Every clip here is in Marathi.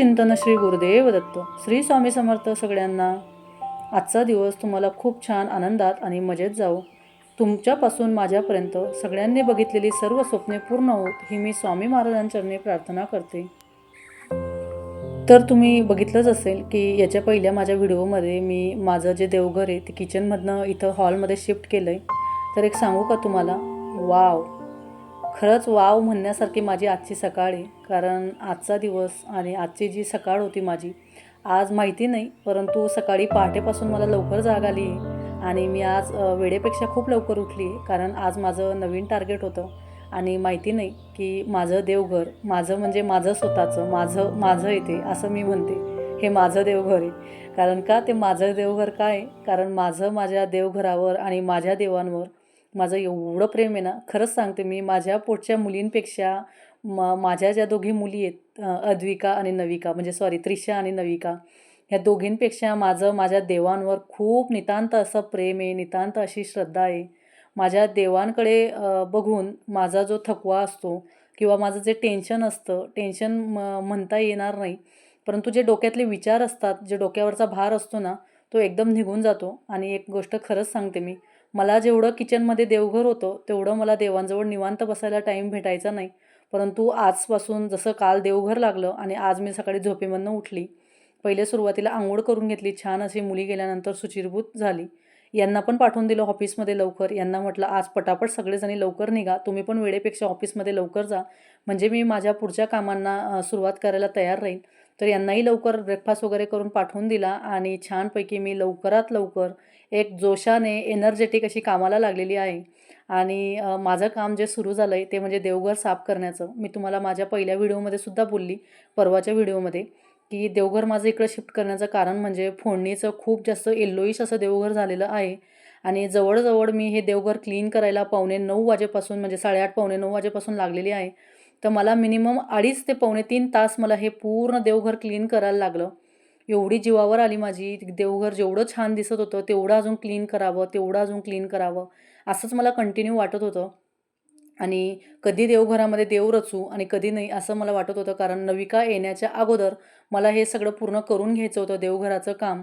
चिंतन श्री गुरुदेव दत्त श्री स्वामी समर्थ सगळ्यांना आजचा दिवस तुम्हाला खूप छान आनंदात आणि मजेत जावो. तुमच्यापासून माझ्यापर्यंत सगळ्यांनी बघितलेली सर्व स्वप्ने पूर्ण होत ही मी स्वामी महाराजांचरणी प्रार्थना करते. तर तुम्ही बघितलंच असेल की याच्या पहिल्या माझ्या व्हिडिओमध्ये मी माझं जे देवघर आहे ते किचनमधनं इथं हॉलमध्ये शिफ्ट केलं आहे तर एक सांगू का तुम्हाला? वाव खरंच वाव म्हणण्यासारखी माझी आजची सकाळ आहे. कारण आजचा दिवस आणि आजची जी सकाळ होती माझी आज माहिती नाही परंतु सकाळी पहाटेपासून मला लवकर जाग आली आणि मी आज वेळेपेक्षा खूप लवकर उठली कारण आज माझं नवीन टार्गेट होतं आणि माहिती नाही की माझं देवघर माझं म्हणजे माझं स्वतःचं माझं माझं येते असं मी म्हणते. हे माझं देवघर आहे. कारण का ते माझं देवघर काय? आहे? कारण माझं माझ्या देवघरावर आणि माझ्या देवांवर माझं एवढं प्रेम आहे ना खरंच सांगते मी माझ्या पोटच्या मुलींपेक्षा म माझ्या ज्या दोघी मुली आहेत अद्विका आणि नविका म्हणजे सॉरी त्रिशा आणि नविका ह्या दोघींपेक्षा माझं माझ्या देवांवर खूप नितांत असं प्रेम आहे नितांत अशी श्रद्धा आहे. माझ्या देवांकडे बघून माझा जो थकवा असतो किंवा माझं जे टेन्शन असतं टेन्शन म म्हणता येणार नाही परंतु जे डोक्यातले विचार असतात जे डोक्यावरचा भार असतो ना तो एकदम निघून जातो. आणि एक गोष्ट खरंच सांगते मी मला जेवढं किचनमध्ये देवघर होतं तेवढं मला देवांजवळ निवांत बसायला टाईम भेटायचा नाही. परंतु आजपासून जसं काल देवघर लागलं आणि आज मी सकाळी झोपेमधनं उठली पहिले सुरुवातीला आंघोळ करून घेतली छान अशी मुली गेल्यानंतर सुचिरभूत झाली. यांना पण पाठवून दिलं ऑफिसमध्ये लवकर. यांना म्हटलं आज पटापट सगळेजणी लवकर निघा. तुम्ही पण वेळेपेक्षा ऑफिसमध्ये लवकर जा. म्हणजे मी माझ्या पुढच्या कामांना सुरुवात करायला तयार राहील तर यांनाही लवकर ब्रेकफास्ट वगैरे करून पाठवून दिला आणि छानपैकी मी लवकरात लवकर एक जोशाने एनर्जेटिक अशी कामाला लागलेली आहे. आणि माझं काम जे सुरू झालं आहे ते म्हणजे देवघर साफ करण्याचं. मी तुम्हाला माझ्या पहिल्या व्हिडिओमध्ये सुद्धा बोलली परवाच्या व्हिडिओमध्ये की देवघर माझं इकडं शिफ्ट करण्याचं कारण म्हणजे फोडणीचं खूप जास्त येल्लोईश असं देवघर झालेलं आहे. आणि जवळजवळ मी हे देवघर क्लीन करायला पावणे नऊ वाजेपासून म्हणजे साडेआठ पावणे नऊ वाजेपासून लागलेली आहे. तर मला मिनिमम अडीच ते पावणे तीन तास मला हे पूर्ण देवघर क्लीन करायला लागलं. एवढी जीवावर आली माझी देवघर जेवढं छान दिसत होतं तेवढं अजून क्लीन करावं तेवढं अजून क्लीन करावं असंच मला कंटिन्यू वाटत होतं. आणि कधी देवघरामध्ये देव रचू आणि कधी नाही असं मला वाटत होतं कारण नविका येण्याच्या अगोदर मला हे सगळं पूर्ण करून घ्यायचं होतं देवघराचं काम.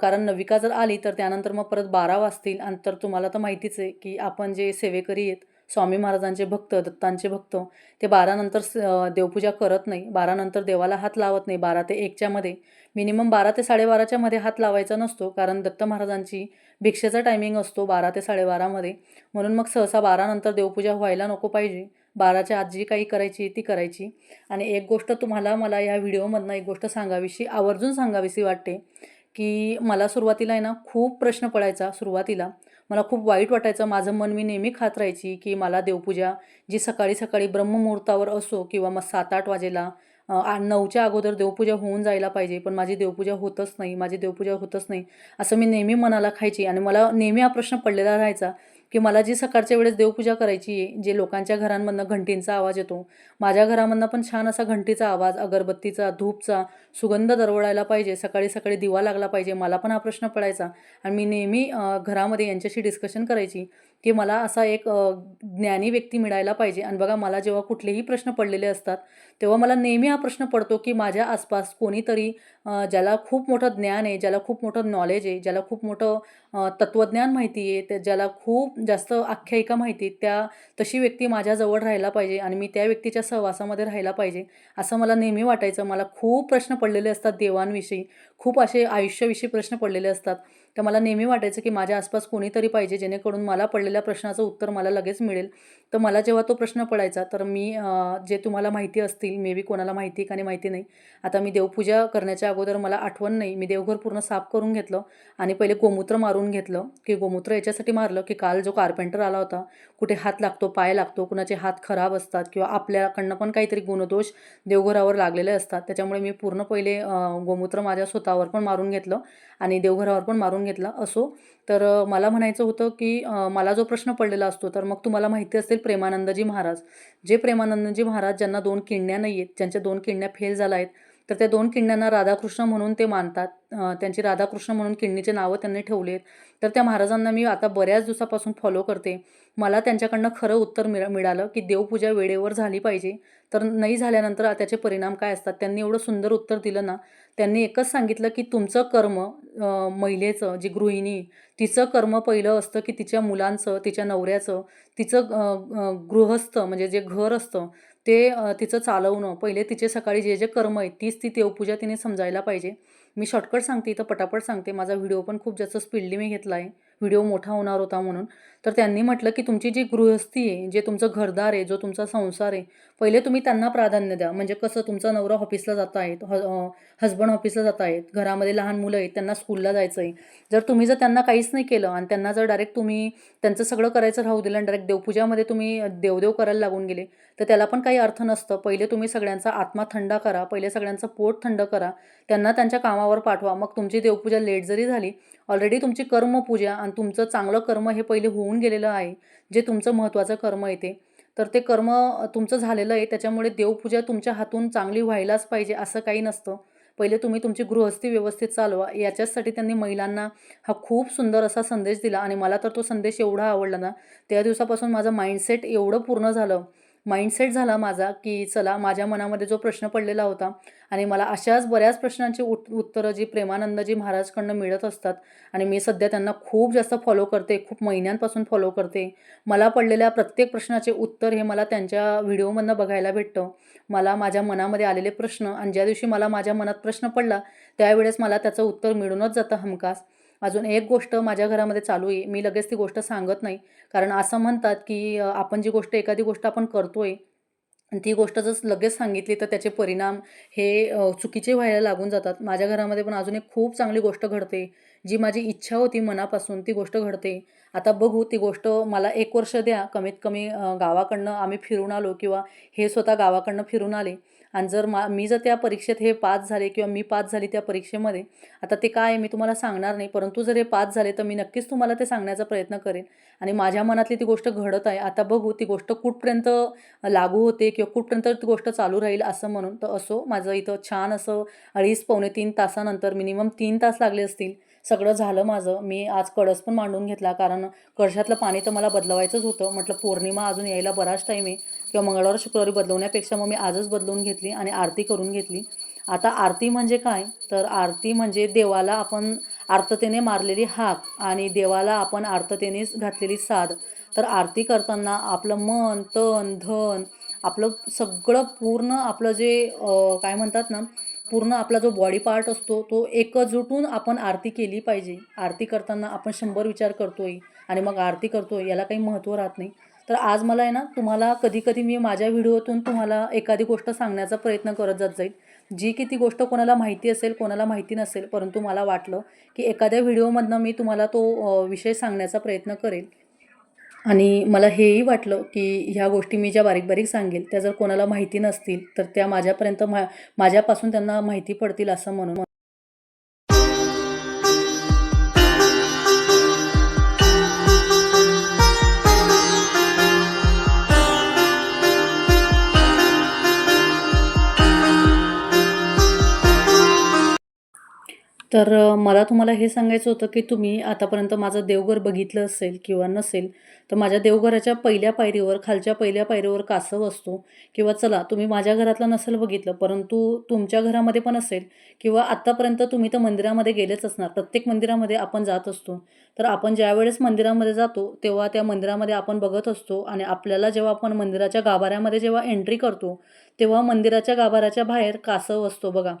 कारण नविका जर आली तर त्यानंतर मग परत बारा वाजतील आणि तर तुम्हाला तर माहितीच आहे की आपण जे सेवेकरी आहेत स्वामी महाराजांचे भक्त दत्तांचे भक्त ते बारानंतर स- देवपूजा करत नाही बारानंतर देवाला हात लावत नाही बारा ते एकच्यामध्ये मिनिमम बारा ते साडेबाराच्या मध्ये हात लावायचा नसतो कारण दत्त महाराजांची भिक्षेचा टायमिंग असतो बारा ते साडेबारामध्ये म्हणून मग सहसा बारानंतर देवपूजा व्हायला नको पाहिजे. बाराच्या आत जी काही करायची ती करायची. आणि एक गोष्ट तुम्हाला मला या व्हिडिओमधनं एक गोष्ट सांगावीशी आवर्जून सांगावीशी वाटते की मला सुरुवातीला आहे ना खूप प्रश्न पडायचा सुरुवातीला. मला खूप वाईट वाटायचं. माझं मन मी नेहमी खात राहायची की मला देवपूजा जी सकाळी सकाळी ब्रह्ममुहूर्तावर असो किंवा मग सात आठ वाजेला नऊच्या अगोदर देवपूजा होऊन जायला पाहिजे पण माझी देवपूजा होतच नाही माझी देवपूजा होतच नाही असं मी नेहमी मनाला खायची. आणि मला नेहमी हा प्रश्न पडलेला राहायचा की मला जी सकाळच्या वेळेस देवपूजा करायची आहे जे लोकांच्या घरांमधनं घंटींचा आवाज येतो माझ्या घरामधनं पण छान असा घंटीचा आवाज अगरबत्तीचा धूपचा सुगंध दरवळायला पाहिजे सकाळी सकाळी दिवा लागला पाहिजे मला पण हा प्रश्न पडायचा. आणि मी नेहमी घरामध्ये यांच्याशी डिस्कशन करायची की मला असा एक ज्ञानी व्यक्ती मिळायला पाहिजे. आणि बघा मला जेव्हा कुठलेही प्रश्न पडलेले असतात तेव्हा मला नेहमी हा प्रश्न पडतो की माझ्या आसपास कोणीतरी ज्याला खूप मोठं ज्ञान आहे ज्याला खूप मोठं नॉलेज आहे ज्याला खूप मोठं तत्त्वज्ञान माहिती आहे त्या ज्याला खूप जास्त आख्यायिका माहिती आहे, त्या तशी व्यक्ती माझ्याजवळ राहायला पाहिजे आणि मी त्या व्यक्तीच्या सहवासामध्ये राहायला पाहिजे असं मला नेहमी वाटायचं. मला खूप प्रश्न पडलेले असतात देवांविषयी. खूप असे आयुष्याविषयी प्रश्न पडलेले असतात. तर मला नेहमी वाटायचं की माझ्या आसपास कोणीतरी पाहिजे जेणेकरून मला पडलेल्या प्रश्नाचं उत्तर मला लगेच मिळेल. तर मला जेव्हा तो प्रश्न पडायचा तर मी जे तुम्हाला माहिती असतील मे बी कोणाला माहिती का नाही माहिती नाही आता मी देवपूजा करण्याच्या अगोदर मला आठवण नाही. मी देवघर पूर्ण साफ करून घेतलं आणि पहिले गोमूत्र मारून घेतलं की गोमूत्र याच्यासाठी मारलं की काल जो कार्पेंटर आला होता कुठे हात लागतो पाय लागतो कुणाचे हात खराब असतात किंवा आपल्याकडनं पण काहीतरी गुणदोष देवघरावर लागलेले असतात. त्याच्यामुळे मी पूर्ण पहिले गोमूत्र माझ्या स्वतःवर पण मारून घेतलं आणि देवघरावर पण मारून घेतला असो. तर मला म्हणायचं होतं की मला जो प्रश्न पडलेला असतो तर मग तुम्हाला माहिती असेल प्रेमानंदजी महाराज. जे प्रेमानंदजी महाराज ज्यांना दोन किडण्या नाही आहेत ज्यांच्या दोन किडण्या फेल झाल्या आहेत तर त्या दोन किडण्यांना राधाकृष्ण म्हणून ते मानतात. त्यांची राधाकृष्ण म्हणून किडनीचे नावं त्यांनी ठेवलेत तर त्या महाराजांना मी आता बऱ्याच दिवसापासून फॉलो करते. मला त्यांच्याकडनं खरं उत्तर मिळा मिळालं की देवपूजा वेळेवर झाली पाहिजे. तर नाही झाल्यानंतर त्याचे परिणाम काय असतात? त्यांनी एवढं सुंदर उत्तर दिलं ना त्यांनी एकच सांगितलं की तुमचं कर्म महिलेचं जी गृहिणी तिचं कर्म पहिलं असतं की तिच्या मुलांचं तिच्या नवऱ्याचं तिचं गृहस्थ म्हणजे जे घर असतं ते तिचं चालवणं पहिले तिचे सकाळी जे जे कर्म आहेत तीच ती देवपूजा तिने समजायला पाहिजे. मी शॉर्टकट सांगते इथं पटापट सांगते माझा व्हिडिओ पण खूप जास्त स्पीडली मी घेतला आहे व्हिडिओ मोठा होणार होता म्हणून. तर त्यांनी म्हटलं की तुमची जी गृहस्थी आहे जे तुमचं घरदार आहे जो तुमचा संसार आहे पहिले तुम्ही त्यांना प्राधान्य द्या. म्हणजे कसं तुमचा नवरा ऑफिसला जात आहेत हजबंड ऑफिसला जात आहेत घरामध्ये लहान मुलं आहेत त्यांना स्कूलला जायचं आहे. जर तुम्ही जर त्यांना काहीच नाही केलं आणि त्यांना जर डायरेक्ट तुम्ही त्यांचं सगळं करायचं राहू दिलं आणि डायरेक्ट देवपूजामध्ये तुम्ही देवदेव करायला लागून गेले तर त्याला पण काही अर्थ नसतं. पहिले तुम्ही सगळ्यांचा आत्मा थंड करा पहिले सगळ्यांचं पोट थंड करा त्यांना त्यांच्या कामावर पाठवा. मग तुमची देवपूजा लेट जरी झाली ऑलरेडी तुमची कर्मपूजा आणि तुमचं चांगलं कर्म हे पहिले होऊन गेलेलं आहे जे तुमचं महत्त्वाचं कर्म येते तर ते कर्म तुमचं झालेलं आहे त्याच्यामुळे देवपूजा तुमच्या हातून चांगली व्हायलाच पाहिजे असं काही नसतं. पहिले तुम्ही तुमची गृहस्थी व्यवस्थित चालवा याच्याचसाठी त्यांनी महिलांना हा खूप सुंदर असा संदेश दिला आणि मला तर तो संदेश एवढा आवडला ना त्या दिवसापासून माझं माइंडसेट एवढं पूर्ण झालं. माइंडसेट झाला माझा की चला माझ्या मनामध्ये जो प्रश्न पडलेला होता आणि मला अशाच बऱ्याच प्रश्नांची उत उत्तरं जी प्रेमानंदजी महाराजकडनं मिळत असतात आणि मी सध्या त्यांना खूप जास्त फॉलो करते खूप महिन्यांपासून फॉलो करते. मला पडलेल्या प्रत्येक प्रश्नाचे उत्तर हे मला त्यांच्या व्हिडिओमधनं बघायला भेटतं. मला माझ्या मनामध्ये आलेले प्रश्न आणि ज्या दिवशी मला माझ्या मनात प्रश्न पडला त्यावेळेस मला त्याचं उत्तर मिळूनच जातं हमखास. अजून एक गोष्ट माझ्या घरामध्ये चालू आहे. मी लगेच ती गोष्ट सांगत नाही. कारण असं म्हणतात की आपण जी गोष्ट एखादी गोष्ट आपण करतो आहे ती गोष्ट जर लगेच सांगितली तर त्याचे परिणाम हे चुकीचे व्हायला लागून जातात. माझ्या घरामध्ये पण अजून एक खूप चांगली गोष्ट घडते. जी माझी इच्छा होती मनापासून ती गोष्ट घडते. आता बघू ती गोष्ट मला एक वर्ष द्या. कमीत कमी गावाकडनं आम्ही फिरून आलो किंवा हे स्वतः गावाकडनं फिरून आले. आणि जर मा मी जर त्या परीक्षेत हे पास झाले किंवा मी पास झाली त्या परीक्षेमध्ये आता ते काय आहे मी तुम्हाला सांगणार नाही परंतु जर हे पास झाले तर मी नक्कीच तुम्हाला ते सांगण्याचा प्रयत्न करेन. आणि माझ्या मनातली ती गोष्ट घडत आहे आता बघू ती गोष्ट कुठपर्यंत लागू होते किंवा कुठपर्यंत ती गोष्ट चालू राहील असं म्हणून. तर असो माझं इथं छान असं अडीच पावणे तीन तासानंतर मिनिमम तीन तास लागले असतील. सगळं झालं माझं. मी आज कळस पण मांडून घेतला कारण कळशातलं पाणी तर मला बदलवायचंच होतं. म्हटलं पौर्णिमा अजून यायला बराच टाईम आहे. किंवा मंगळवार शुक्रवारी बदलवण्यापेक्षा मग मी आजच बदलून घेतली आणि आरती करून घेतली. आता आरती म्हणजे काय? तर आरती म्हणजे देवाला आपण आर्ततेने मारलेली हाक आणि देवाला आपण आर्ततेनेच घातलेली साध. तर आरती करताना आपलं मन तन धन आपलं सगळं पूर्ण आपलं जे काय म्हणतात ना पूर्ण आपला जो बॉडी पार्ट असतो तो एकजुटून आपण आरती केली पाहिजे. आरती करताना आपण शंभर विचार करतोय आणि मग आरती करतोय याला काही महत्त्व राहत नाही. तर आज मला आहे ना तुम्हाला कधी कधी मी माझ्या व्हिडिओतून तुम्हाला एखादी गोष्ट सांगण्याचा प्रयत्न करत जात जाईल. जी की ती गोष्ट कोणाला माहिती असेल कोणाला माहिती नसेल परंतु मला वाटलं की एखाद्या व्हिडिओमधनं मी तुम्हाला तो विषय सांगण्याचा प्रयत्न करेल. आणि मला हेही वाटलं की ह्या गोष्टी मी ज्या बारीक बारीक सांगेल त्या जर कोणाला माहिती नसतील तर त्या माझ्यापर्यंत मा माझ्यापासून त्यांना माहिती पडतील असं म्हणून. तर मला तुम्हाला हे सांगायचं होतं की तुम्ही आतापर्यंत माझं देवघर बघितलं असेल किंवा नसेल तर माझ्या देवघराच्या पहिल्या पायरीवर खालच्या पहिल्या पायरीवर कासव असतो किंवा चला तुम्ही माझ्या घरातलं नसेल बघितलं परंतु तुमच्या घरामध्ये पण असेल किंवा आत्तापर्यंत तुम्ही तर मंदिरामध्ये गेलेच असणार प्रत्येक मंदिरामध्ये आपण जात असतो. तर आपण ज्यावेळेस मंदिरामध्ये जातो तेव्हा त्या मंदिरामध्ये आपण बघत असतो आणि आपल्याला जेव्हा आपण मंदिराच्या गाभाऱ्यामध्ये जेव्हा एंट्री करतो तेव्हा मंदिराच्या गाभाऱ्याच्या बाहेर कासव असतो बघा.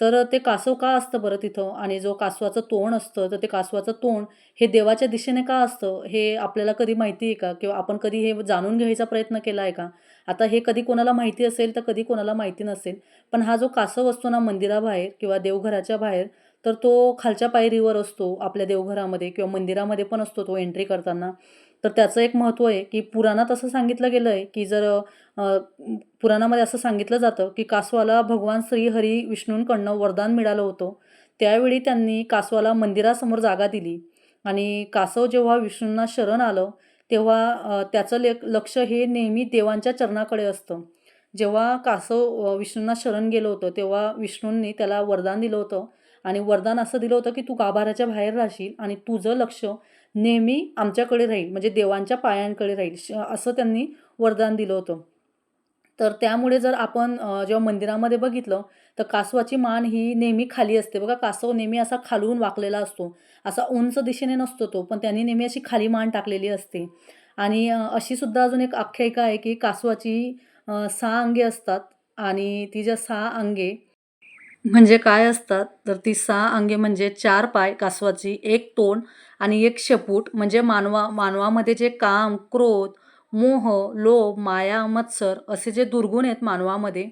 तर ते कासव का असतं बरं तिथं? आणि जो कासवाचं तोंड असतं तर ते कासवाचं तोंड हे देवाच्या दिशेने का असतं? हे आपल्याला कधी माहिती आहे का? किंवा आपण कधी हे जाणून घ्यायचा प्रयत्न केला आहे का? आता हे कधी कोणाला माहिती असेल तर कधी कोणाला माहिती नसेल. पण हा जो कासव असतो ना मंदिराबाहेर किंवा देवघराच्या बाहेर तर तो खालच्या पायरीवर असतो आपल्या देवघरामध्ये किंवा मंदिरामध्ये पण असतो तो एंट्री करताना. तर त्याचं एक महत्त्व आहे की पुराणात असं सांगितलं गेलं आहे की जर पुराणामध्ये असं सांगितलं जातं की कासवाला भगवान श्री हरी विष्णूंकडनं वरदान मिळालं होतं त्यावेळी त्यांनी कासवाला मंदिरासमोर जागा दिली. आणि कासव जेव्हा विष्णूंना शरण आलं तेव्हा त्याचं ले लक्ष हे नेहमी देवांच्या चरणाकडे असतं. जेव्हा कासव विष्णूंना शरण गेलं होतं तेव्हा विष्णूंनी त्याला वरदान दिलं होतं. आणि वरदान असं दिलं होतं की तू गाभाऱ्याच्या बाहेर राहशील आणि तुझं लक्ष नेहमी आमच्याकडे राहील म्हणजे देवांच्या पायांकडे राहील श असं त्यांनी वरदान दिलं होतं. तर त्यामुळे जर आपण जेव्हा मंदिरामध्ये बघितलं तर कासवाची मान ही नेहमी खाली असते. बघा कासव नेहमी असा खालून वाकलेला असतो. असा उंच दिशेने नसतो तो पण त्यांनी नेहमी अशी खाली मान टाकलेली असते. आणि अशी सुद्धा अजून एक आख्यायिका आहे की कासवाची सहा अंगे असतात. आणि ती ज्या सहा अंगे म्हणजे काय असतात? तर ती सहा अंगे म्हणजे चार पाय कासवाची एक तोंड आणि एक शेपूट. म्हणजे मानवा मानवामध्ये जे काम क्रोध मोह लोभ माया मत्सर असे जे दुर्गुण आहेत मानवामध्ये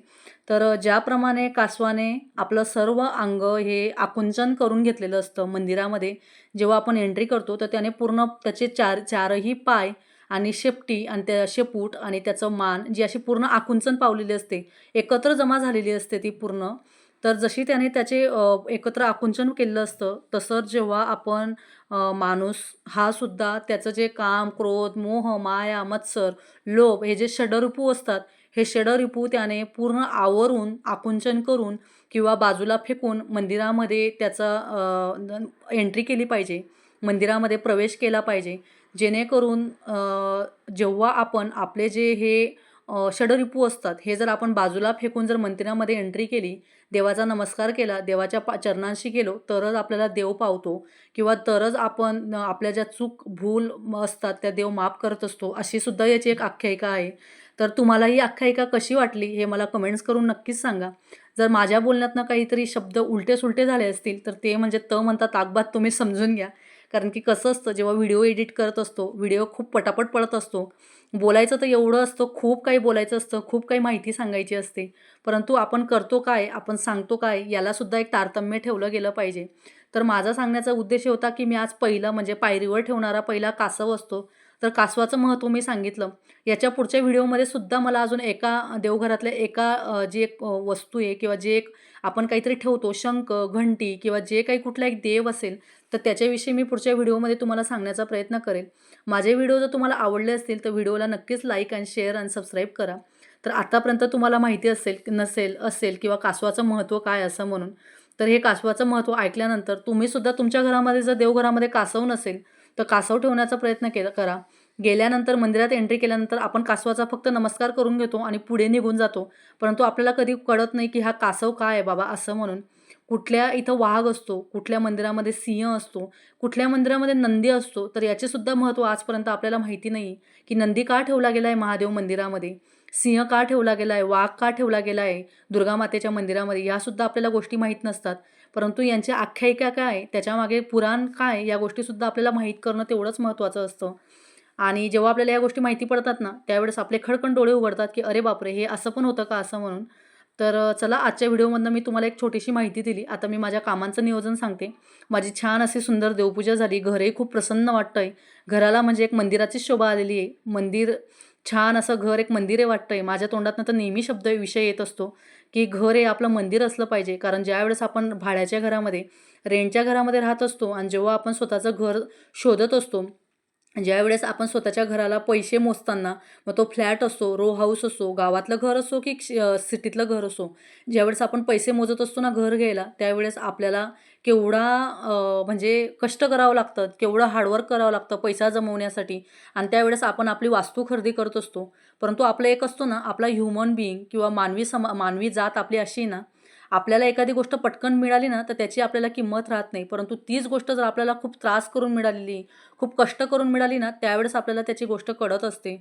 तर ज्याप्रमाणे कासवाने आपलं सर्व अंग हे आकुंचन करून घेतलेलं असतं मंदिरामध्ये जेव्हा आपण एंट्री करतो तर त्याने पूर्ण त्याचे चार चारही पाय आणि शेपटी आणि त्या शेपूट आणि त्याचं मान जी अशी पूर्ण आकुंचन पावलेली असते एकत्र जमा झालेली असते ती पूर्ण. तर जशी त्याने त्याचे एकत्र आकुंचन केलेलं असतं तसं जेव्हा आपण माणूस हा सुद्धा त्याचं जे काम क्रोध मोह माया मत्सर लोभ हे जे षडरिपू असतात हे षडरिपू त्याने पूर्ण आवरून आकुंचन करून किंवा बाजूला फेकून मंदिरामध्ये त्याचा एंट्री केली पाहिजे. मंदिरामध्ये प्रवेश केला पाहिजे. जेणेकरून जेव्हा आपण आपले जे हे षडरिपू असतात. हे जर आपण बाजूला फेकून जर मंदिरामध्ये एंट्री केली देवाचा नमस्कार केला देवाच्या पा चरणांशी गेलो तरच आपल्याला देव पावतो किंवा तरच आपण आपल्या ज्या चूक भूल असतात त्या देव माफ करत असतो अशी सुद्धा याची एक आख्यायिका आहे. तर तुम्हाला ही आख्यायिका कशी वाटली हे मला कमेंट्स करून नक्कीच सांगा. जर माझ्या बोलण्यातनं काहीतरी शब्द उलटे सुलटे झाले असतील तर ते म्हणजे त म्हणता ताकबात तुम्ही समजून घ्या. कारण की कसं असतं जेव्हा व्हिडिओ एडिट करत असतो व्हिडिओ खूप पटापट पडत असतो बोलायचं तर एवढं असतं खूप काही बोलायचं असतं खूप काही माहिती सांगायची असते. परंतु आपण करतो काय आपण सांगतो काय यालासुद्धा एक तारतम्य ठेवलं गेलं पाहिजे. तर माझा सांगण्याचा उद्देश होता की मी आज पहिलं म्हणजे पायरीवर ठेवणारा पहिला कासव असतो. तर कासवाचं महत्त्व मी सांगितलं. याच्या पुढच्या व्हिडिओमध्ये सुद्धा मला अजून एका देवघरातल्या एका जी एक वस्तू आहे किंवा जे एक आपण काहीतरी ठेवतो शंख घंटी किंवा जे काही कुठला एक देव असेल तर त्याच्याविषयी मी पुढच्या व्हिडिओमध्ये तुम्हाला सांगण्याचा प्रयत्न करेल माझे व्हिडिओ जर तुम्हाला आवडले असतील तर व्हिडिओला नक्कीच लाईक अँड शेअर आणि सबस्क्राईब करा. तर आतापर्यंत तुम्हाला माहिती असेल नसेल असेल किंवा कासवाचं महत्त्व काय असं म्हणून तर हे कासवाचं महत्त्व ऐकल्यानंतर तुम्हीसुद्धा तुमच्या घरामध्ये जर देवघरामध्ये कासव नसेल तर कासव ठेवण्याचा प्रयत्न केला करा. गेल्यानंतर मंदिरात एंट्री केल्यानंतर आपण कासवाचा फक्त नमस्कार करून घेतो आणि पुढे निघून जातो. परंतु आपल्याला कधी कळत नाही की हा कासव काय आहे बाबा असं म्हणून. कुठल्या इथं वाघ असतो कुठल्या मंदिरामध्ये सिंह असतो कुठल्या मंदिरामध्ये नंदी असतो तर याचे सुद्धा महत्त्व आजपर्यंत आपल्याला माहिती नाही की नंदी का ठेवला गेला आहे महादेव मंदिरामध्ये? सिंह का ठेवला गेला आहे वाघ का ठेवला गेला आहे दुर्गामातेच्या मंदिरामध्ये? यासुद्धा आपल्याला गोष्टी माहीत नसतात. परंतु यांच्या आख्यायिका काय त्याच्यामागे पुराण काय या गोष्टीसुद्धा आपल्याला माहीत करणं तेवढंच महत्त्वाचं असतं. आणि जेव्हा आपल्याला या गोष्टी माहिती पडतात ना त्यावेळेस आपले खडकन डोळे उघडतात की अरे बापरे हे असं पण होतं का? असं म्हणून तर चला आजच्या व्हिडिओमधनं मी तुम्हाला एक छोटीशी माहिती दिली. आता मी माझ्या कामांचं नियोजन सांगते. माझी छान अशी सुंदर देवपूजा झाली. घरही खूप प्रसन्न वाटतं आहे घराला म्हणजे एक मंदिराचीच शोभा आलेली आहे. मंदिर छान असं घर एक मंदिर आहे वाटतं आहे माझ्या तोंडातनं तर नेहमी शब्द विषय येत असतो की घर हे आपलं मंदिर असलं पाहिजे. कारण ज्यावेळेस आपण भाड्याच्या घरामध्ये रेंटच्या घरामध्ये राहत असतो आणि जेव्हा आपण स्वतःचं घर शोधत असतो ज्यावेळेस आपण स्वतःच्या घराला पैसे मोजताना मग तो फ्लॅट असो रो हाऊस असो गावातलं घर असो की सिटीतलं घर असो ज्यावेळेस आपण पैसे मोजत असतो ना घर घ्यायला त्यावेळेस आपल्याला केवढा म्हणजे कष्ट करावं लागतं केवढं हार्डवर्क करावं लागतं पैसा जमवण्यासाठी आणि त्यावेळेस आपण आपली वास्तू खरेदी करत असतो. परंतु आपलं एक असतो ना आपला ह्युमन बिईंग किंवा मानवी समा मानवी जात आपली अशी ना आपल्याला एखादी गोष्ट पटकन मिळाली ना तर त्याची आपल्याला किंमत राहत नाही. परंतु तीच गोष्ट जर आपल्याला खूप त्रास करून मिळालेली खूप कष्ट करून मिळाली ना त्यावेळेस आपल्याला त्याची गोष्ट कळत असते.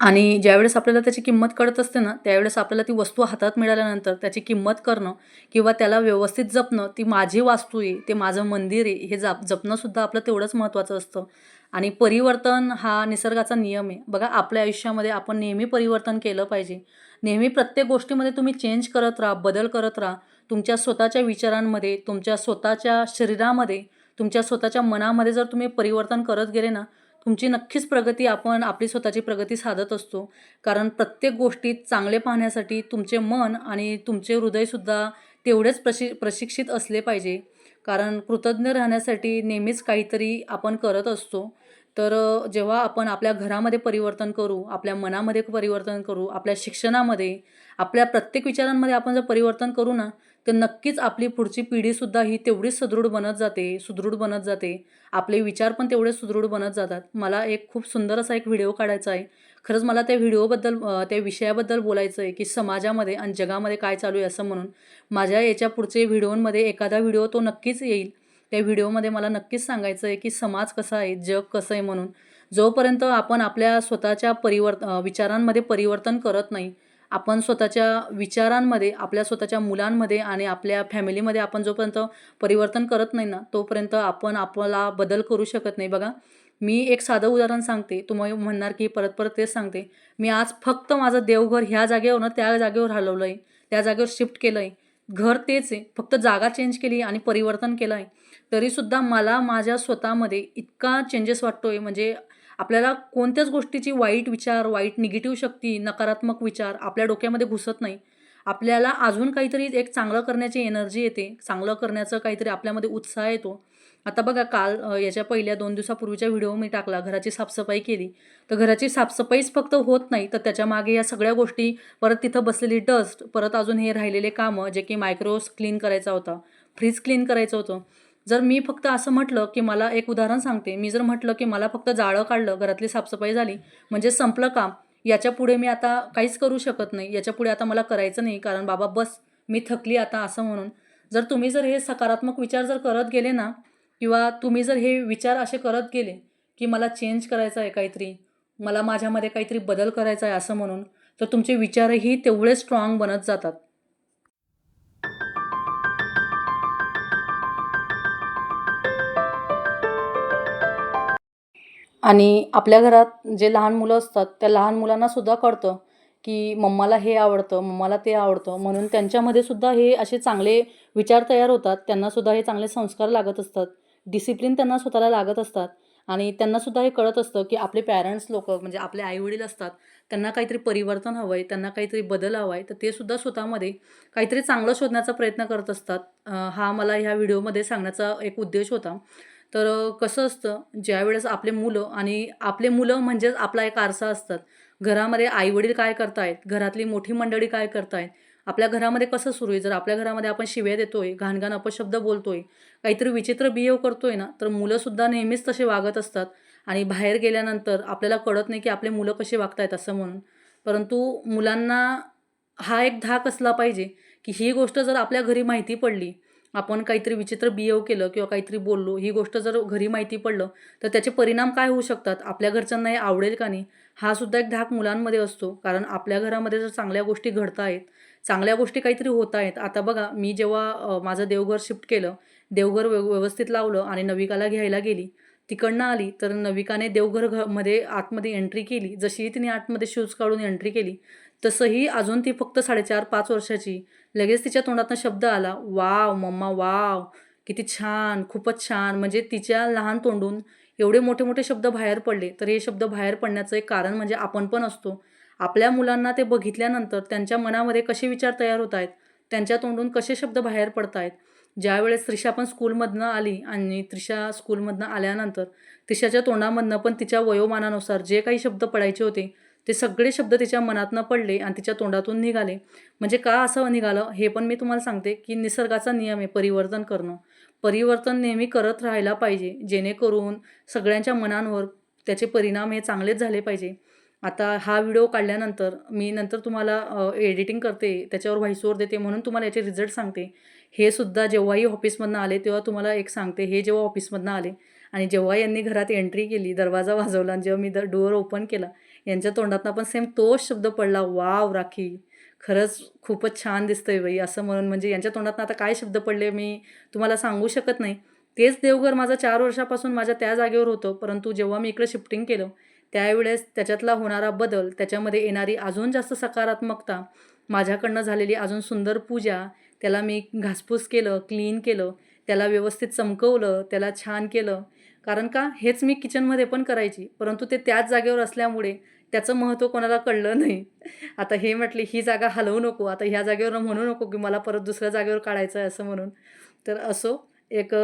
आणि ज्यावेळेस आपल्याला त्याची किंमत कळत असते ना त्यावेळेस आपल्याला ती वस्तू हातात मिळाल्यानंतर त्याची किंमत करणं किंवा त्याला व्यवस्थित जपणं ती माझी वास्तू आहे ते माझं मंदिर आहे हे जप जपणंसुद्धा आपलं तेवढंच महत्त्वाचं असतं. आणि परिवर्तन हा निसर्गाचा नियम आहे. बघा आपल्या आयुष्यामध्ये आपण नेहमी परिवर्तन केलं पाहिजे. नेहमी प्रत्येक गोष्टीमध्ये तुम्ही चेंज करत राहा बदल करत राहा. तुमच्या स्वतःच्या विचारांमध्ये तुमच्या स्वतःच्या शरीरामध्ये तुमच्या स्वतःच्या मनामध्ये जर तुम्ही परिवर्तन करत गेले ना तुमची नक्कीच प्रगती आपण आपली स्वतःची प्रगती साधत असतो. कारण प्रत्येक गोष्टीत चांगले पाहण्यासाठी तुमचे मन आणि तुमचे हृदयसुद्धा तेवढेच प्रशि प्रशिक्षित असले पाहिजे. कारण कृतज्ञ राहण्यासाठी नेहमीच काहीतरी आपण करत असतो. तर जेव्हा आपण आपल्या घरामध्ये परिवर्तन करू आपल्या मनामध्ये परिवर्तन करू आपल्या शिक्षणामध्ये आपल्या प्रत्येक विचारांमध्ये आपण जर परिवर्तन करू ना तर नक्कीच आपली पुढची पिढीसुद्धा ही तेवढीच सुदृढ बनत जाते सुदृढ बनत जाते. आपले विचार पण तेवढे सुदृढ बनत जातात. मला एक खूप सुंदर असा एक व्हिडिओ काढायचा आहे. खरंच मला त्या व्हिडिओबद्दल त्या विषयाबद्दल बोलायचं आहे की समाजामध्ये आणि जगामध्ये काय चालू आहे असं म्हणून. माझ्या याच्या पुढचे व्हिडिओमध्ये एखादा व्हिडिओ तो नक्कीच येईल. त्या व्हिडिओमध्ये मला नक्कीच सांगायचं आहे की समाज कसा आहे जग कसं आहे म्हणून. जोपर्यंत आपण आपल्या स्वतःच्या परिवर्त विचारांमध्ये परिवर्तन करत नाही आपण स्वतःच्या विचारांमध्ये आपल्या स्वतःच्या मुलांमध्ये आणि आपल्या फॅमिलीमध्ये आपण जोपर्यंत परिवर्तन करत नाही ना तोपर्यंत आपण आपला बदल करू शकत नाही. बघा मी एक साधं उदाहरण सांगते. तुम्ही म्हणणार की परत परत तेच सांगते. मी आज फक्त माझं देवघर ह्या जागेवर ना त्या जागेवर हलवलं आहे त्या जागेवर शिफ्ट केलं आहे घर तेच आहे. फक्त जागा चेंज केली आणि परिवर्तन केलं आहे तरीसुद्धा मला माझ्या स्वतःमध्ये इतका चेंजेस वाटतो आहे म्हणजे आपल्याला कोणत्याच गोष्टीची वाईट विचार वाईट निगेटिव्ह शक्ती नकारात्मक विचार आपल्या डोक्यामध्ये घुसत नाही. आपल्याला अजून काहीतरी एक चांगलं करण्याची एनर्जी येते. चांगलं करण्याचं काहीतरी आपल्यामध्ये उत्साह येतो. आता बघा काल याच्या पहिल्या दोन दिवसापूर्वीच्या व्हिडिओ मी टाकला घराची साफसफाई केली. तर घराची साफसफाईच फक्त होत नाही तर त्याच्यामागे या सगळ्या गोष्टी परत तिथं बसलेली डस्ट परत अजून हे राहिलेले कामं जे की मायक्रोस क्लीन करायचा होता फ्रीज क्लीन करायचं होतं. जर मी फक्त असं म्हटलं की मला एक उदाहरण सांगते. मी जर म्हटलं की मला फक्त जाळं काढलं घरातली साफसफाई झाली म्हणजे संपलं काम याच्यापुढे मी आता काहीच करू शकत नाही. याच्यापुढे आता मला करायचं नाही कारण बाबा बस मी थकली आता असं म्हणून. जर तुम्ही जर हे सकारात्मक विचार जर करत गेले ना किंवा तुम्ही जर हे विचार असे करत गेले की मला चेंज करायचं आहे काहीतरी मला माझ्यामध्ये काहीतरी बदल करायचा आहे असं म्हणून तर तुमचे विचारही तेवढे स्ट्रॉंग बनत जातात. आणि आपल्या घरात जे लहान मुलं असतात त्या लहान मुलांना सुद्धा कळतं की मम्माला हे आवडतं मम्माला ते आवडतं म्हणून त्यांच्यामध्ये सुद्धा हे असे चांगले विचार तयार होतात त्यांनासुद्धा हे चांगले संस्कार लागत असतात. डिसिप्लिन त्यांना स्वतःला लागत असतात. आणि त्यांनासुद्धा हे कळत असतं की आपले पॅरेंट्स लोक म्हणजे आपले आईवडील असतात त्यांना काहीतरी परिवर्तन हवं आहे त्यांना काहीतरी बदल हवा आहे तर ते सुद्धा स्वतःमध्ये काहीतरी चांगलं शोधण्याचा प्रयत्न करत असतात. हा मला ह्या व्हिडिओमध्ये सांगण्याचा एक उद्देश होता. तर कसं असतं ज्यावेळेस आपले मुलं आणि आपले मुलं म्हणजेच आपला एक आरसा असतात. घरामध्ये आईवडील काय करतायत घरातली मोठी मंडळी काय करतायत आपल्या घरामध्ये कसं सुरू आहे? जर आपल्या घरामध्ये आपण शिव्या देतोय घाणघाण अपशब्द बोलतोय काहीतरी विचित्र बिहेव करतोय ना तर मुलंसुद्धा नेहमीच तसे वागत असतात. आणि बाहेर गेल्यानंतर आपल्याला कळत नाही की आपले मुलं कसे वागतायत असं म्हणून. परंतु मुलांना हा एक धाक असला पाहिजे की ही गोष्ट जर आपल्या घरी माहिती पडली आपण काहीतरी विचित्र बिहेव केलं किंवा काहीतरी बोललो ही गोष्ट जर घरी माहिती पडलं तर त्याचे परिणाम काय होऊ शकतात? आपल्या घरच्यांना हे आवडेल का नाही? हा सुद्धा एक धाक मुलांमध्ये असतो. कारण आपल्या घरामध्ये जर चांगल्या गोष्टी घडत आहेत चांगल्या गोष्टी काहीतरी होत आहेत आता बघा मी जेव्हा माझं देवघर शिफ्ट केलं देवघर व्यव व्यवस्थित लावलं आणि नविकाला घ्यायला गेली. तिकडनं आली तर नविकाने देवघर घ मध्ये आतमध्ये एंट्री केली. जशी तिने आतमध्ये शूज काढून एंट्री केली तसंही अजून ती फक्त साडेचार पाच वर्षाची. लगेच तिच्या तोंडातनं शब्द आला वाव मम्मा वाव किती छान खूपच छान. म्हणजे तिच्या लहान तोंडून एवढे मोठे मोठे शब्द बाहेर पडले तर हे शब्द बाहेर पडण्याचं एक कारण म्हणजे आपण पण असतो. आपल्या मुलांना ते बघितल्यानंतर त्यांच्या मनामध्ये कसे विचार तयार होत आहेत? त्यांच्या तोंडून कसे शब्द बाहेर पडत आहेत? ज्यावेळेस त्रिशा पण स्कूलमधनं आली आणि त्रिशा स्कूलमधनं आल्यानंतर त्रिशाच्या तोंडामधनं पण तिच्या वयोमानानुसार जे काही शब्द पडायचे होते ते सगळे शब्द तिच्या मनातनं पडले आणि तिच्या तोंडातून निघाले. म्हणजे का असं निघालं हे पण मी तुम्हाला सांगते की निसर्गाचा नियम आहे परिवर्तन करणं. परिवर्तन नेहमी करत राहायला पाहिजे जेणेकरून सगळ्यांच्या मनांवर त्याचे परिणाम हे चांगलेच झाले पाहिजे. आता हा व्हिडिओ काढल्यानंतर मी नंतर तुम्हाला एडिटिंग करते त्याच्यावर व्हाईसओवर देते म्हणून तुम्हाला याचे रिझल्ट सांगते. हे सुद्धा जेव्हाही ऑफिसमधनं आले तेव्हा तुम्हाला एक सांगते हे जेव्हा ऑफिसमधनं आले आणि जेव्हा यांनी घरात एंट्री केली दरवाजा वाजवला आणि जेव्हा मी द डोअर ओपन केला यांच्या तोंडातनं पण सेम तोच शब्द पडला वाव राखी खरंच खूपच छान दिसतंय बाई असं म्हणून म्हणजे यांच्या तोंडातनं आता काय शब्द पडले मी तुम्हाला सांगू शकत नाही. तेच देवघर माझं चार वर्षापासून माझ्या त्या जागेवर होतं परंतु जेव्हा मी इकडे शिफ्टिंग केलं त्यावेळेस त्याच्यातला होणारा बदल त्याच्यामध्ये येणारी अजून जास्त सकारात्मकता माझ्याकडनं झालेली अजून सुंदर पूजा त्याला मी घासपूस केलं क्लीन केलं त्याला व्यवस्थित चमकवलं त्याला छान केलं. कारण का? हेच मी किचनमध्ये पण करायची. परंतु ते त्याच जागेवर असल्यामुळे त्याचं महत्त्व कोणाला कळलं नाही. आता हे म्हटले ही जागा हलवू नको. आता ह्या जागेवर म्हणू नको की मला परत दुसऱ्या जागेवर काढायचं आहे असं म्हणून. तर असो एक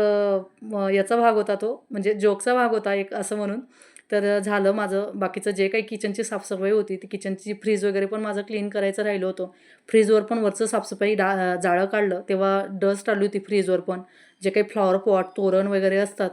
याचा भाग होता तो. म्हणजे जोकचा भाग होता एक असं म्हणून. तर झालं माझं. बाकीचं जे काही किचनची साफसफाई होती ती किचनची फ्रीज वगैरे पण माझं क्लीन करायचं राहिलं होतं. फ्रीजवर पण वरचं साफसफाई डा जाळं काढलं. तेव्हा डस्ट आली होती फ्रीजवर पण. जे काही फ्लॉवर पॉट तोरण वगैरे असतात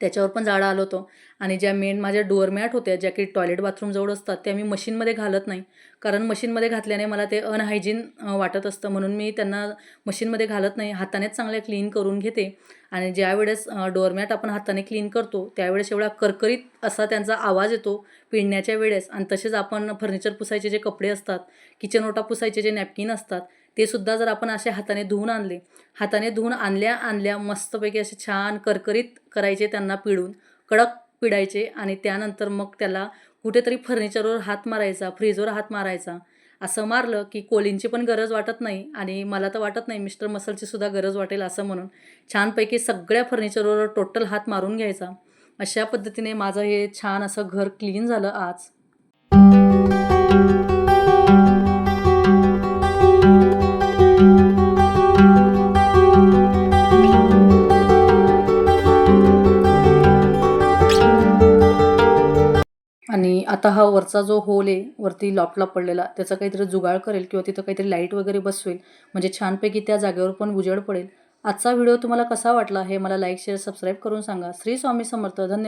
त्याच्यावर पण जाळं आलं होतं. आणि ज्या मेन माझ्या डोअरमॅट होत्या ज्या की टॉयलेट बाथरूमजवळ असतात त्या मी मशीनमध्ये घालत नाही. कारण मशीनमध्ये घातल्याने मला ते अनहायजीन वाटत असतं. म्हणून मी त्यांना मशीनमध्ये घालत नाही. हातानेच चांगल्या क्लीन करून घेते. आणि ज्या वेळेस डोअरमॅट आपण हाताने क्लीन करतो त्यावेळेस एवढा करकरीत असा त्यांचा आवाज येतो पिळण्याच्या वेळेस. आणि तसेच आपण फर्निचर पुसायचे जे कपडे असतात किचन ओटा पुसायचे जे नॅपकिन असतात ते सुद्धा जर आपण असे हाताने धुवून आणले हाताने धुवून आणल्या आणल्या मस्तपैकी असे छान करकरीत करायचे त्यांना पिळून कडक पिडायचे आणि त्यानंतर मग त्याला कुठेतरी फर्निचरवर हात मारायचा फ्रीजवर हात मारायचा. असं मारलं की कोलींची पण गरज वाटत नाही आणि मला तर वाटत नाही मिस्टर मसलची सुद्धा गरज वाटेल असं म्हणून छानपैकी सगळ्या फर्निचरवर टोटल हात मारून घ्यायचा. अशा पद्धतीने माझं हे छान असं घर क्लीन झालं आज. आणि आता हा वरचा जो होल आहे वरती लॉपला पडलेला त्याचा काहीतरी जुगाड करेल किंवा तिथं काहीतरी लाइट वगैरे बसवेल म्हणजे छानपैकी त्या जागेवर पण उजेड पडेल. आजचा व्हिडिओ तुम्हाला कसा वाटला हे मला लाईक शेअर सबस्क्राईब करून सांगा. श्री स्वामी समर्थ. धन्यवाद.